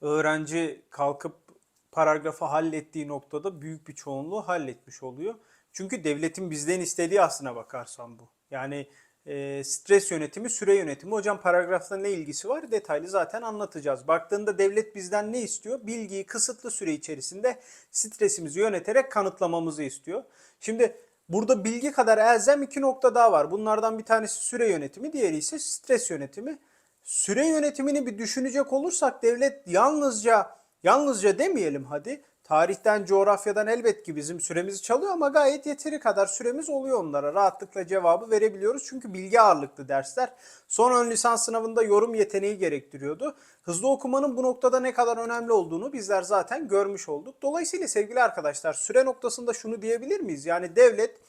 öğrenci kalkıp paragrafı hallettiği noktada büyük bir çoğunluğu halletmiş oluyor. Çünkü devletin bizden istediği aslına bakarsan bu. Yani e, stres yönetimi, süre yönetimi. Hocam paragrafta ne ilgisi var? Detaylı zaten anlatacağız. Baktığında devlet bizden ne istiyor? Bilgiyi kısıtlı süre içerisinde stresimizi yöneterek kanıtlamamızı istiyor. Şimdi burada bilgi kadar elzem iki nokta daha var. Bunlardan bir tanesi süre yönetimi, diğeri ise stres yönetimi. Süre yönetimini bir düşünecek olursak devlet yalnızca yalnızca demeyelim hadi tarihten coğrafyadan elbet ki bizim süremizi çalıyor ama gayet yeteri kadar süremiz oluyor onlara. Rahatlıkla cevabı verebiliyoruz çünkü bilgi ağırlıklı dersler. Son ön lisans sınavında yorum yeteneği gerektiriyordu. Hızlı okumanın bu noktada ne kadar önemli olduğunu bizler zaten görmüş olduk. Dolayısıyla sevgili arkadaşlar süre noktasında şunu diyebilir miyiz? Yani devlet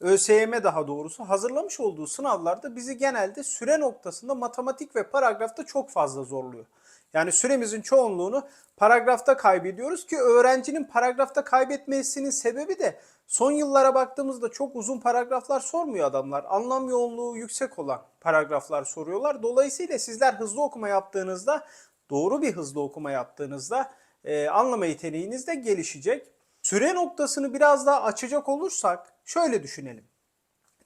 ÖSYM daha doğrusu hazırlamış olduğu sınavlarda bizi genelde süre noktasında matematik ve paragrafta çok fazla zorluyor. Yani süremizin çoğunluğunu paragrafta kaybediyoruz ki öğrencinin paragrafta kaybetmesinin sebebi de son yıllara baktığımızda çok uzun paragraflar sormuyor adamlar. Anlam yoğunluğu yüksek olan paragraflar soruyorlar. Dolayısıyla sizler hızlı okuma yaptığınızda, doğru bir hızlı okuma yaptığınızda e, anlama yeteneğiniz de gelişecek. Süre noktasını biraz daha açacak olursak şöyle düşünelim.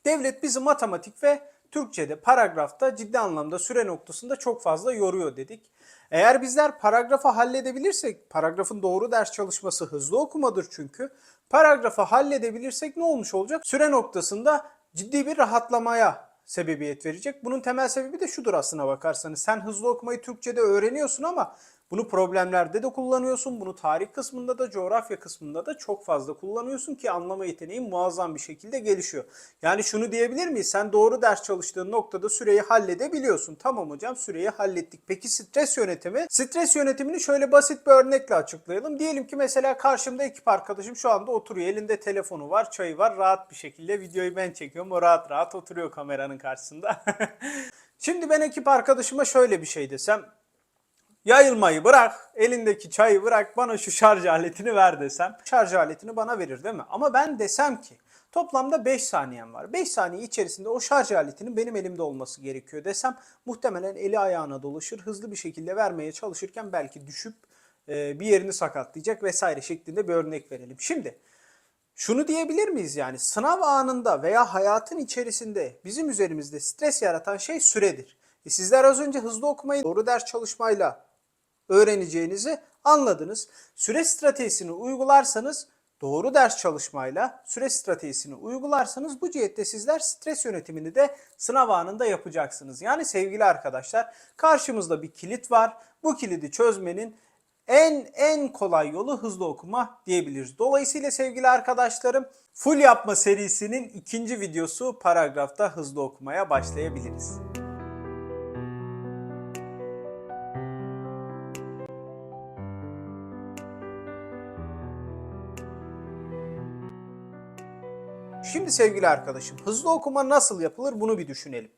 Devlet bizi matematik ve Türkçe'de paragrafta ciddi anlamda süre noktasında çok fazla yoruyor dedik. Eğer bizler paragrafı halledebilirsek, paragrafın doğru ders çalışması hızlı okumadır çünkü. Paragrafı halledebilirsek ne olmuş olacak? Süre noktasında ciddi bir rahatlamaya sebebiyet verecek. Bunun temel sebebi de şudur aslına bakarsanız. Sen hızlı okumayı Türkçe'de öğreniyorsun ama bunu problemlerde de kullanıyorsun. Bunu tarih kısmında da coğrafya kısmında da çok fazla kullanıyorsun ki anlama yeteneğin muazzam bir şekilde gelişiyor. Yani şunu diyebilir miyiz? Sen doğru ders çalıştığın noktada süreyi halledebiliyorsun. Tamam hocam süreyi hallettik. Peki stres yönetimi? Stres yönetimini şöyle basit bir örnekle açıklayalım. Diyelim ki mesela karşımda ekip arkadaşım şu anda oturuyor. Elinde telefonu var, çayı var. Rahat bir şekilde videoyu ben çekiyorum. O rahat rahat oturuyor kameranın karşısında. Şimdi ben ekip arkadaşıma şöyle bir şey desem. Yayılmayı bırak, elindeki çayı bırak, bana şu şarj aletini ver desem. Şarj aletini bana verir değil mi? Ama ben desem ki toplamda 5 saniyem var. 5 saniye içerisinde o şarj aletinin benim elimde olması gerekiyor desem muhtemelen eli ayağına dolaşır. Hızlı bir şekilde vermeye çalışırken belki düşüp e, bir yerini sakatlayacak vesaire şeklinde bir örnek verelim. Şimdi şunu diyebilir miyiz yani sınav anında veya hayatın içerisinde bizim üzerimizde stres yaratan şey süredir. E sizler az önce hızlı okumayı doğru ders çalışmayla öğreneceğinizi anladınız. Süre stratejisini uygularsanız doğru ders çalışmayla süre stratejisini uygularsanız bu cihette sizler stres yönetimini de sınav anında yapacaksınız. Yani sevgili arkadaşlar karşımızda bir kilit var. Bu kilidi çözmenin en en kolay yolu hızlı okuma diyebiliriz. Dolayısıyla sevgili arkadaşlarım full yapma serisinin ikinci videosu paragrafta hızlı okumaya başlayabiliriz. Şimdi sevgili arkadaşım hızlı okuma nasıl yapılır bunu bir düşünelim.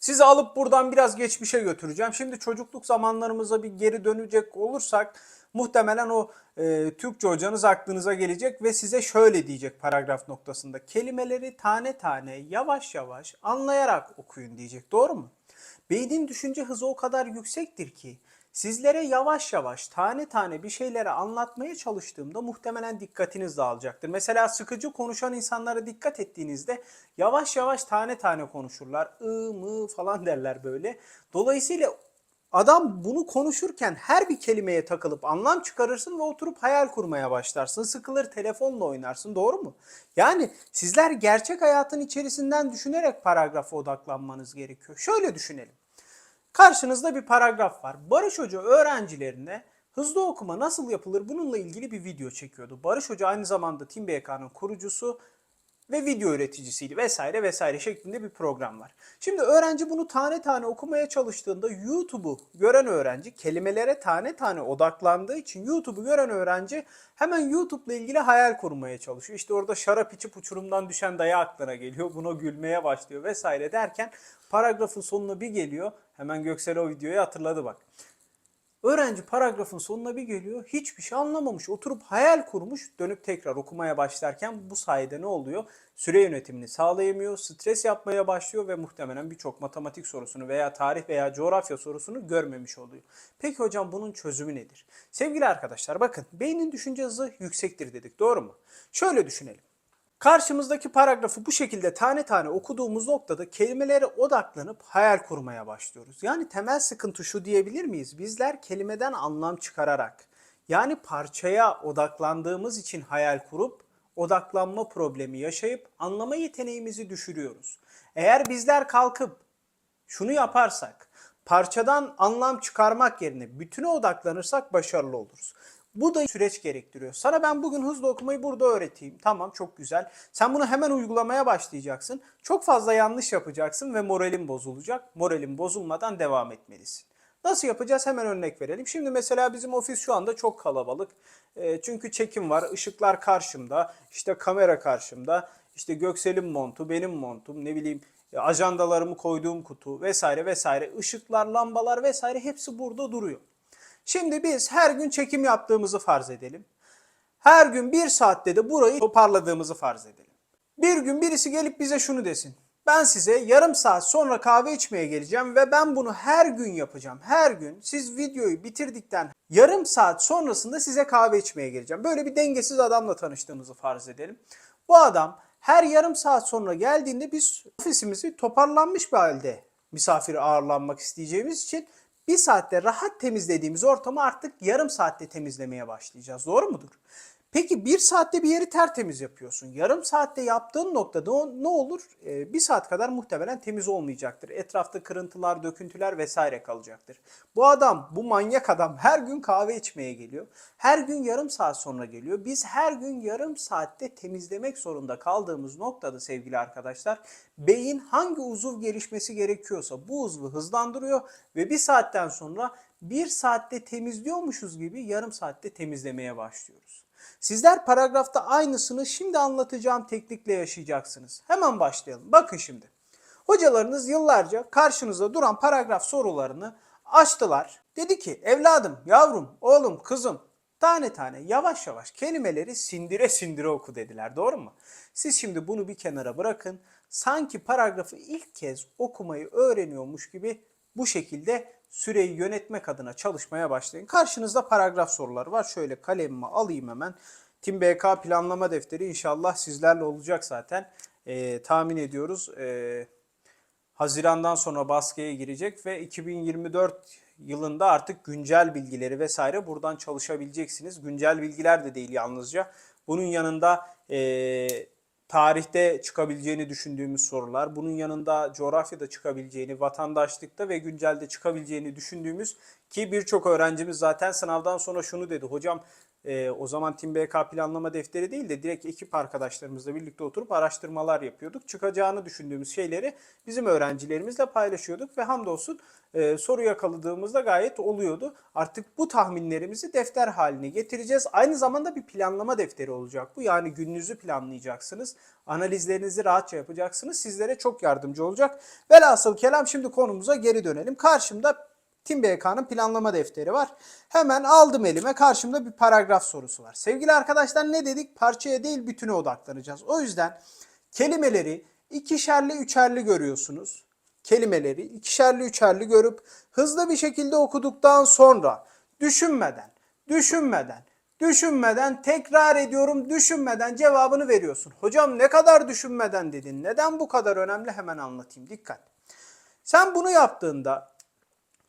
Sizi alıp buradan biraz geçmişe götüreceğim. Şimdi çocukluk zamanlarımıza bir geri dönecek olursak muhtemelen o e, Türkçe hocanız aklınıza gelecek ve size şöyle diyecek paragraf noktasında. Kelimeleri tane tane yavaş yavaş anlayarak okuyun diyecek. Doğru mu? Beynin düşünce hızı o kadar yüksektir ki sizlere yavaş yavaş tane tane bir şeyleri anlatmaya çalıştığımda muhtemelen dikkatiniz dağılacaktır. Mesela sıkıcı konuşan insanlara dikkat ettiğinizde yavaş yavaş tane tane konuşurlar. ı mı falan derler böyle. Dolayısıyla adam bunu konuşurken her bir kelimeye takılıp anlam çıkarırsın ve oturup hayal kurmaya başlarsın. Sıkılır telefonla oynarsın doğru mu? Yani sizler gerçek hayatın içerisinden düşünerek paragrafa odaklanmanız gerekiyor. Şöyle düşünelim. Karşınızda bir paragraf var. Barış Hoca öğrencilerine hızlı okuma nasıl yapılır bununla ilgili bir video çekiyordu. Barış Hoca aynı zamanda Team BK'nın kurucusu ve video üreticisiydi vesaire vesaire şeklinde bir program var. Şimdi öğrenci bunu tane tane okumaya çalıştığında YouTube'u gören öğrenci kelimelere tane tane odaklandığı için YouTube'u gören öğrenci hemen YouTube'la ilgili hayal kurmaya çalışıyor. İşte orada şarap içip uçurumdan düşen dayı aklına geliyor. Buna gülmeye başlıyor vesaire derken paragrafın sonuna bir geliyor. Hemen Göksel o videoyu hatırladı bak. Öğrenci paragrafın sonuna bir geliyor, hiçbir şey anlamamış. Oturup hayal kurmuş, dönüp tekrar okumaya başlarken bu sayede ne oluyor? Süre yönetimini sağlayamıyor, stres yapmaya başlıyor ve muhtemelen birçok matematik sorusunu veya tarih veya coğrafya sorusunu görmemiş oluyor. Peki hocam bunun çözümü nedir? Sevgili arkadaşlar bakın beynin düşünce hızı yüksektir dedik doğru mu? Şöyle düşünelim. Karşımızdaki paragrafı bu şekilde tane tane okuduğumuz noktada kelimelere odaklanıp hayal kurmaya başlıyoruz. Yani temel sıkıntı şu diyebilir miyiz? Bizler kelimeden anlam çıkararak yani parçaya odaklandığımız için hayal kurup odaklanma problemi yaşayıp anlama yeteneğimizi düşürüyoruz. Eğer bizler kalkıp şunu yaparsak, parçadan anlam çıkarmak yerine bütüne odaklanırsak başarılı oluruz. Bu da süreç gerektiriyor. Sana ben bugün hızlı okumayı burada öğreteyim. Tamam çok güzel. Sen bunu hemen uygulamaya başlayacaksın. Çok fazla yanlış yapacaksın ve moralin bozulacak. Moralin bozulmadan devam etmelisin. Nasıl yapacağız? Hemen örnek verelim. Şimdi mesela bizim ofis şu anda çok kalabalık. E, çünkü çekim var, ışıklar karşımda, işte kamera karşımda, işte Göksel'in montu, benim montum, ne bileyim e, ajandalarımı koyduğum kutu vesaire vesaire, ışıklar, lambalar vesaire hepsi burada duruyor. Şimdi biz her gün çekim yaptığımızı farz edelim. Her gün bir saatte de burayı toparladığımızı farz edelim. Bir gün birisi gelip bize şunu desin. Ben size yarım saat sonra kahve içmeye geleceğim ve ben bunu her gün yapacağım. Her gün siz videoyu bitirdikten yarım saat sonrasında size kahve içmeye geleceğim. Böyle bir dengesiz adamla tanıştığımızı farz edelim. Bu adam her yarım saat sonra geldiğinde biz ofisimizi toparlanmış bir halde misafir ağırlanmak isteyeceğimiz için bir saatte rahat temizlediğimiz ortamı artık yarım saatte temizlemeye başlayacağız. Doğru mudur? Peki bir saatte bir yeri tertemiz yapıyorsun. Yarım saatte yaptığın noktada o ne olur? Ee, bir saat kadar muhtemelen temiz olmayacaktır. Etrafta kırıntılar, döküntüler vesaire kalacaktır. Bu adam, bu manyak adam her gün kahve içmeye geliyor. Her gün yarım saat sonra geliyor. Biz her gün yarım saatte temizlemek zorunda kaldığımız noktada sevgili arkadaşlar beyin hangi uzuv gelişmesi gerekiyorsa bu uzvu hızlandırıyor ve bir saatten sonra bir saatte temizliyormuşuz gibi yarım saatte temizlemeye başlıyoruz. Sizler paragrafta aynısını şimdi anlatacağım teknikle yaşayacaksınız. Hemen başlayalım. Bakın şimdi. Hocalarınız yıllarca karşınızda duran paragraf sorularını açtılar. Dedi ki evladım, yavrum, oğlum, kızım tane tane yavaş yavaş kelimeleri sindire sindire oku dediler. Doğru mu? Siz şimdi bunu bir kenara bırakın. Sanki paragrafı ilk kez okumayı öğreniyormuş gibi bu şekilde süreyi yönetmek adına çalışmaya başlayın. Karşınızda paragraf soruları var. Şöyle kalemimi alayım hemen. Tim BK planlama defteri inşallah sizlerle olacak zaten. Ee, tahmin ediyoruz. Ee, Haziran'dan sonra baskıya girecek ve 2024 yılında artık güncel bilgileri vesaire buradan çalışabileceksiniz. Güncel bilgiler de değil yalnızca. Bunun yanında eee tarihte çıkabileceğini düşündüğümüz sorular, bunun yanında coğrafyada çıkabileceğini, vatandaşlıkta ve güncelde çıkabileceğini düşündüğümüz ki birçok öğrencimiz zaten sınavdan sonra şunu dedi. Hocam e, o zaman Tim BK planlama defteri değil de direkt ekip arkadaşlarımızla birlikte oturup araştırmalar yapıyorduk. Çıkacağını düşündüğümüz şeyleri bizim öğrencilerimizle paylaşıyorduk ve hamdolsun e, soru yakaladığımızda gayet oluyordu. Artık bu tahminlerimizi defter haline getireceğiz. Aynı zamanda bir planlama defteri olacak bu. Yani gününüzü planlayacaksınız. Analizlerinizi rahatça yapacaksınız. Sizlere çok yardımcı olacak. Velhasıl kelam şimdi konumuza geri dönelim. Karşımda Tim BK'nın planlama defteri var. Hemen aldım elime karşımda bir paragraf sorusu var. Sevgili arkadaşlar ne dedik? Parçaya değil bütüne odaklanacağız. O yüzden kelimeleri ikişerli üçerli görüyorsunuz. Kelimeleri ikişerli üçerli görüp hızlı bir şekilde okuduktan sonra düşünmeden, düşünmeden, düşünmeden tekrar ediyorum düşünmeden cevabını veriyorsun. Hocam ne kadar düşünmeden dedin? Neden bu kadar önemli? Hemen anlatayım. Dikkat. Sen bunu yaptığında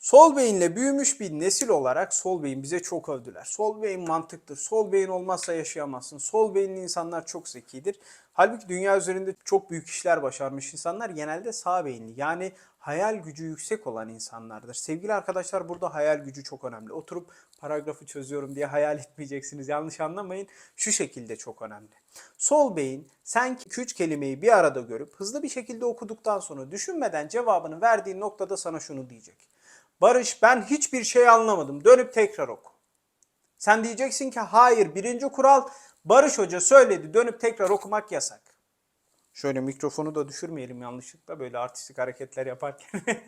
Sol beyinle büyümüş bir nesil olarak sol beyin bize çok övdüler. Sol beyin mantıktır. Sol beyin olmazsa yaşayamazsın. Sol beyinli insanlar çok zekidir. Halbuki dünya üzerinde çok büyük işler başarmış insanlar genelde sağ beyinli. Yani hayal gücü yüksek olan insanlardır. Sevgili arkadaşlar burada hayal gücü çok önemli. Oturup paragrafı çözüyorum diye hayal etmeyeceksiniz. Yanlış anlamayın. Şu şekilde çok önemli. Sol beyin sen 2-3 kelimeyi bir arada görüp hızlı bir şekilde okuduktan sonra düşünmeden cevabını verdiğin noktada sana şunu diyecek. Barış ben hiçbir şey anlamadım. Dönüp tekrar oku. Sen diyeceksin ki hayır birinci kural Barış Hoca söyledi dönüp tekrar okumak yasak. Şöyle mikrofonu da düşürmeyelim yanlışlıkla böyle artistik hareketler yaparken.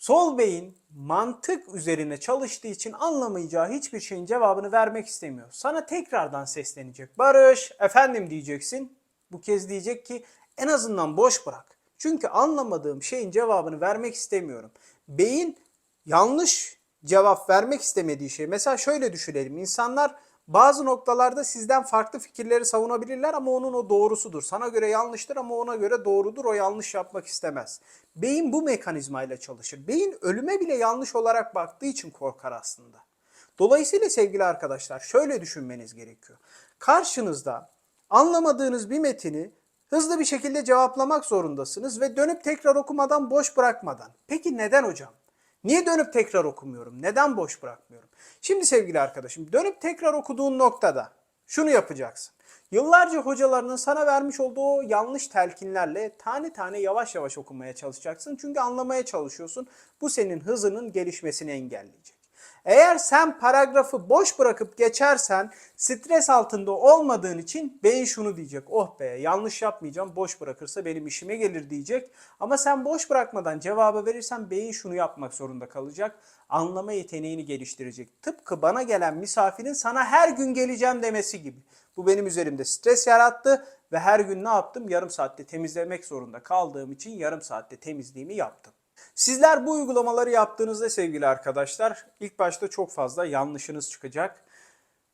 Sol beyin mantık üzerine çalıştığı için anlamayacağı hiçbir şeyin cevabını vermek istemiyor. Sana tekrardan seslenecek. Barış, efendim diyeceksin. Bu kez diyecek ki en azından boş bırak. Çünkü anlamadığım şeyin cevabını vermek istemiyorum. Beyin yanlış cevap vermek istemediği şey. Mesela şöyle düşünelim. İnsanlar bazı noktalarda sizden farklı fikirleri savunabilirler ama onun o doğrusudur. Sana göre yanlıştır ama ona göre doğrudur. O yanlış yapmak istemez. Beyin bu mekanizmayla çalışır. Beyin ölüme bile yanlış olarak baktığı için korkar aslında. Dolayısıyla sevgili arkadaşlar şöyle düşünmeniz gerekiyor. Karşınızda anlamadığınız bir metini hızlı bir şekilde cevaplamak zorundasınız ve dönüp tekrar okumadan boş bırakmadan. Peki neden hocam? Niye dönüp tekrar okumuyorum? Neden boş bırakmıyorum? Şimdi sevgili arkadaşım dönüp tekrar okuduğun noktada şunu yapacaksın. Yıllarca hocalarının sana vermiş olduğu yanlış telkinlerle tane tane yavaş yavaş okumaya çalışacaksın. Çünkü anlamaya çalışıyorsun. Bu senin hızının gelişmesini engelleyecek. Eğer sen paragrafı boş bırakıp geçersen stres altında olmadığın için beyin şunu diyecek. Oh be yanlış yapmayacağım boş bırakırsa benim işime gelir diyecek. Ama sen boş bırakmadan cevabı verirsen beyin şunu yapmak zorunda kalacak. Anlama yeteneğini geliştirecek. Tıpkı bana gelen misafirin sana her gün geleceğim demesi gibi. Bu benim üzerimde stres yarattı ve her gün ne yaptım? Yarım saatte temizlemek zorunda kaldığım için yarım saatte temizliğimi yaptım. Sizler bu uygulamaları yaptığınızda sevgili arkadaşlar ilk başta çok fazla yanlışınız çıkacak.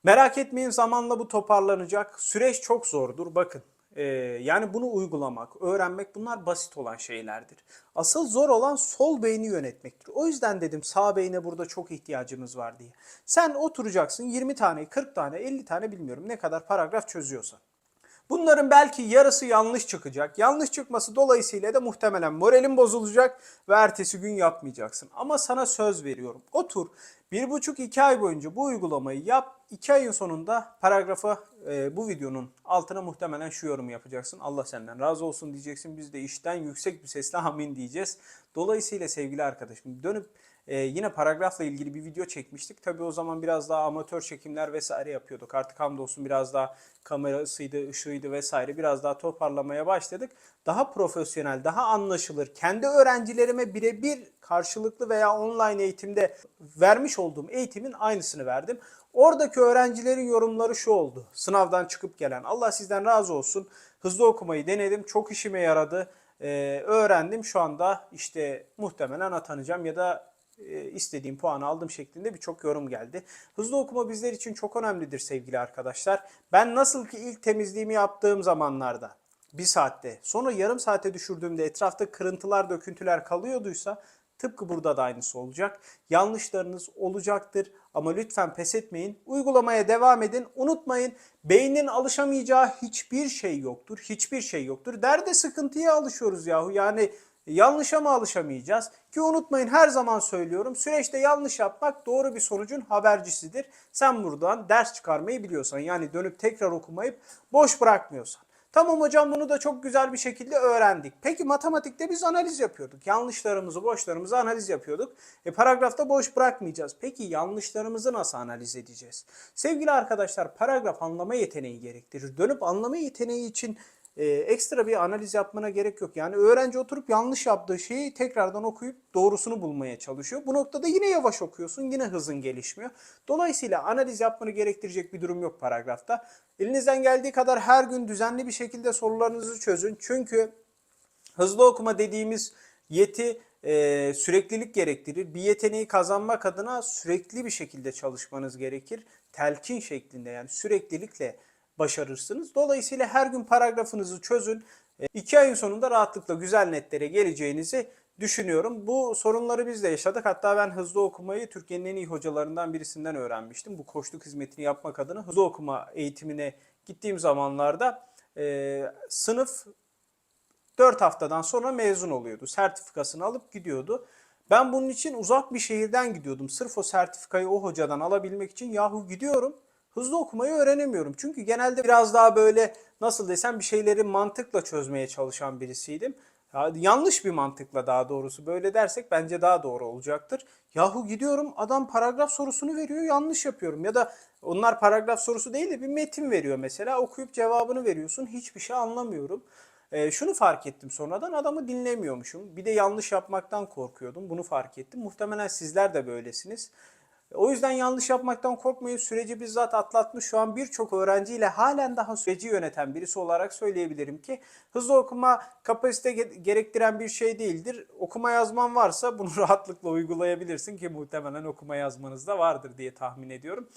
Merak etmeyin zamanla bu toparlanacak. Süreç çok zordur bakın. Ee, yani bunu uygulamak, öğrenmek bunlar basit olan şeylerdir. Asıl zor olan sol beyni yönetmektir. O yüzden dedim sağ beyne burada çok ihtiyacımız var diye. Sen oturacaksın 20 tane, 40 tane, 50 tane bilmiyorum ne kadar paragraf çözüyorsan. Bunların belki yarısı yanlış çıkacak. Yanlış çıkması dolayısıyla da muhtemelen moralin bozulacak ve ertesi gün yapmayacaksın. Ama sana söz veriyorum. Otur bir buçuk iki ay boyunca bu uygulamayı yap. İki ayın sonunda paragrafa e, bu videonun altına muhtemelen şu yorum yapacaksın. Allah senden razı olsun diyeceksin. Biz de işten yüksek bir sesle amin diyeceğiz. Dolayısıyla sevgili arkadaşım dönüp ee, yine paragrafla ilgili bir video çekmiştik. Tabii o zaman biraz daha amatör çekimler vesaire yapıyorduk. Artık hamdolsun biraz daha kamerasıydı, ışığıydı vesaire biraz daha toparlamaya başladık. Daha profesyonel, daha anlaşılır. Kendi öğrencilerime birebir karşılıklı veya online eğitimde vermiş olduğum eğitimin aynısını verdim. Oradaki öğrencilerin yorumları şu oldu. Sınavdan çıkıp gelen. Allah sizden razı olsun. Hızlı okumayı denedim. Çok işime yaradı. Ee, öğrendim. Şu anda işte muhtemelen atanacağım ya da istediğim puanı aldım şeklinde birçok yorum geldi. Hızlı okuma bizler için çok önemlidir sevgili arkadaşlar. Ben nasıl ki ilk temizliğimi yaptığım zamanlarda bir saatte sonra yarım saate düşürdüğümde etrafta kırıntılar döküntüler kalıyorduysa tıpkı burada da aynısı olacak. Yanlışlarınız olacaktır ama lütfen pes etmeyin. Uygulamaya devam edin. Unutmayın beynin alışamayacağı hiçbir şey yoktur. Hiçbir şey yoktur. Derde sıkıntıya alışıyoruz yahu. Yani Yanlışa mı alışamayacağız? Ki unutmayın her zaman söylüyorum süreçte yanlış yapmak doğru bir sonucun habercisidir. Sen buradan ders çıkarmayı biliyorsan yani dönüp tekrar okumayıp boş bırakmıyorsan. Tamam hocam bunu da çok güzel bir şekilde öğrendik. Peki matematikte biz analiz yapıyorduk. Yanlışlarımızı, boşlarımızı analiz yapıyorduk. E paragrafta boş bırakmayacağız. Peki yanlışlarımızı nasıl analiz edeceğiz? Sevgili arkadaşlar paragraf anlama yeteneği gerektirir. Dönüp anlama yeteneği için e, ekstra bir analiz yapmana gerek yok. Yani öğrenci oturup yanlış yaptığı şeyi tekrardan okuyup doğrusunu bulmaya çalışıyor. Bu noktada yine yavaş okuyorsun, yine hızın gelişmiyor. Dolayısıyla analiz yapmanı gerektirecek bir durum yok paragrafta. Elinizden geldiği kadar her gün düzenli bir şekilde sorularınızı çözün. Çünkü hızlı okuma dediğimiz yeti e, süreklilik gerektirir. Bir yeteneği kazanmak adına sürekli bir şekilde çalışmanız gerekir. Telkin şeklinde yani süreklilikle başarırsınız. Dolayısıyla her gün paragrafınızı çözün. E, iki ayın sonunda rahatlıkla güzel netlere geleceğinizi düşünüyorum. Bu sorunları biz de yaşadık. Hatta ben hızlı okumayı Türkiye'nin en iyi hocalarından birisinden öğrenmiştim. Bu koçluk hizmetini yapmak adına hızlı okuma eğitimine gittiğim zamanlarda e, sınıf 4 haftadan sonra mezun oluyordu. Sertifikasını alıp gidiyordu. Ben bunun için uzak bir şehirden gidiyordum. Sırf o sertifikayı o hocadan alabilmek için yahu gidiyorum hızlı okumayı öğrenemiyorum. Çünkü genelde biraz daha böyle nasıl desem bir şeyleri mantıkla çözmeye çalışan birisiydim. Ya, yanlış bir mantıkla daha doğrusu böyle dersek bence daha doğru olacaktır. Yahu gidiyorum adam paragraf sorusunu veriyor yanlış yapıyorum. Ya da onlar paragraf sorusu değil de bir metin veriyor mesela okuyup cevabını veriyorsun hiçbir şey anlamıyorum. Ee, şunu fark ettim sonradan adamı dinlemiyormuşum. Bir de yanlış yapmaktan korkuyordum. Bunu fark ettim. Muhtemelen sizler de böylesiniz. O yüzden yanlış yapmaktan korkmayın. Süreci bizzat atlatmış şu an birçok öğrenciyle halen daha süreci yöneten birisi olarak söyleyebilirim ki hızlı okuma kapasite ge- gerektiren bir şey değildir. Okuma yazman varsa bunu rahatlıkla uygulayabilirsin ki muhtemelen okuma yazmanız da vardır diye tahmin ediyorum.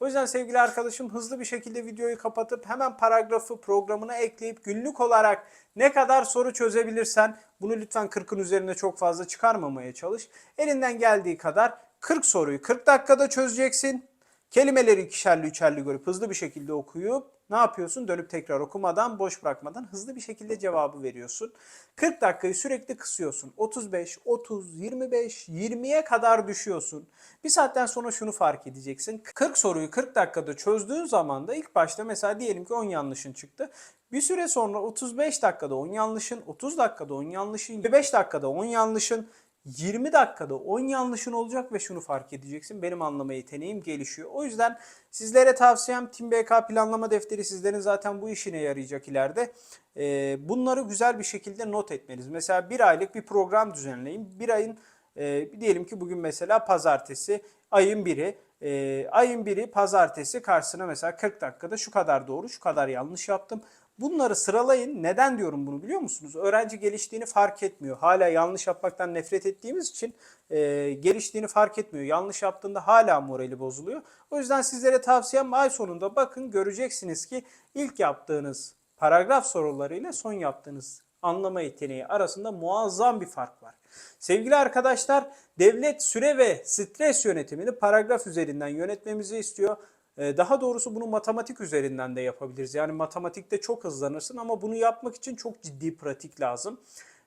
O yüzden sevgili arkadaşım hızlı bir şekilde videoyu kapatıp hemen paragrafı programına ekleyip günlük olarak ne kadar soru çözebilirsen bunu lütfen 40'ın üzerine çok fazla çıkarmamaya çalış. Elinden geldiği kadar 40 soruyu 40 dakikada çözeceksin. Kelimeleri ikişerli üçerli görüp hızlı bir şekilde okuyup ne yapıyorsun? Dönüp tekrar okumadan, boş bırakmadan hızlı bir şekilde cevabı veriyorsun. 40 dakikayı sürekli kısıyorsun. 35, 30, 25, 20'ye kadar düşüyorsun. Bir saatten sonra şunu fark edeceksin. 40 soruyu 40 dakikada çözdüğün zaman da ilk başta mesela diyelim ki 10 yanlışın çıktı. Bir süre sonra 35 dakikada 10 yanlışın, 30 dakikada 10 yanlışın, 25 dakikada 10 yanlışın, 20 dakikada 10 yanlışın olacak ve şunu fark edeceksin. Benim anlama yeteneğim gelişiyor. O yüzden sizlere tavsiyem Team BK planlama defteri sizlerin zaten bu işine yarayacak ileride. Ee, bunları güzel bir şekilde not etmeniz. Mesela bir aylık bir program düzenleyin. Bir ayın e, diyelim ki bugün mesela pazartesi ayın biri. E, ayın biri pazartesi karşısına mesela 40 dakikada şu kadar doğru şu kadar yanlış yaptım. Bunları sıralayın. Neden diyorum bunu biliyor musunuz? Öğrenci geliştiğini fark etmiyor. Hala yanlış yapmaktan nefret ettiğimiz için e, geliştiğini fark etmiyor. Yanlış yaptığında hala morali bozuluyor. O yüzden sizlere tavsiyem ay sonunda bakın göreceksiniz ki ilk yaptığınız paragraf sorularıyla son yaptığınız anlama yeteneği arasında muazzam bir fark var. Sevgili arkadaşlar, devlet süre ve stres yönetimini paragraf üzerinden yönetmemizi istiyor. Ee, Daha doğrusu bunu matematik üzerinden de yapabiliriz. Yani matematikte çok hızlanırsın ama bunu yapmak için çok ciddi pratik lazım.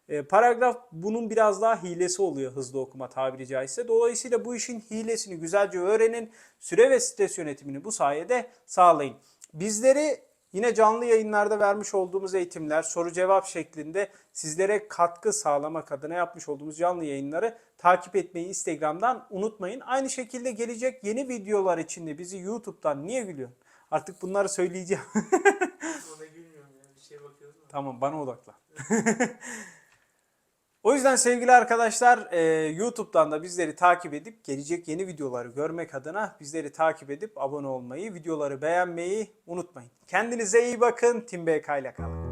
Ee, Paragraf bunun biraz daha hilesi oluyor hızlı okuma tabiri caizse. Dolayısıyla bu işin hilesini güzelce öğrenin. Süre ve stres yönetimini bu sayede sağlayın. Bizleri yine canlı yayınlarda vermiş olduğumuz eğitimler, soru cevap şeklinde sizlere katkı sağlamak adına yapmış olduğumuz canlı yayınları takip etmeyi Instagram'dan unutmayın. Aynı şekilde gelecek yeni videolar için de bizi YouTube'dan niye gülüyorsun? Artık bunları söyleyeceğim. Ona gülmüyorum ya. Bir şeye bakıyoruz mu? Tamam bana odaklan. o yüzden sevgili arkadaşlar e, YouTube'dan da bizleri takip edip gelecek yeni videoları görmek adına bizleri takip edip abone olmayı, videoları beğenmeyi unutmayın. Kendinize iyi bakın. Tim BK ile kalın.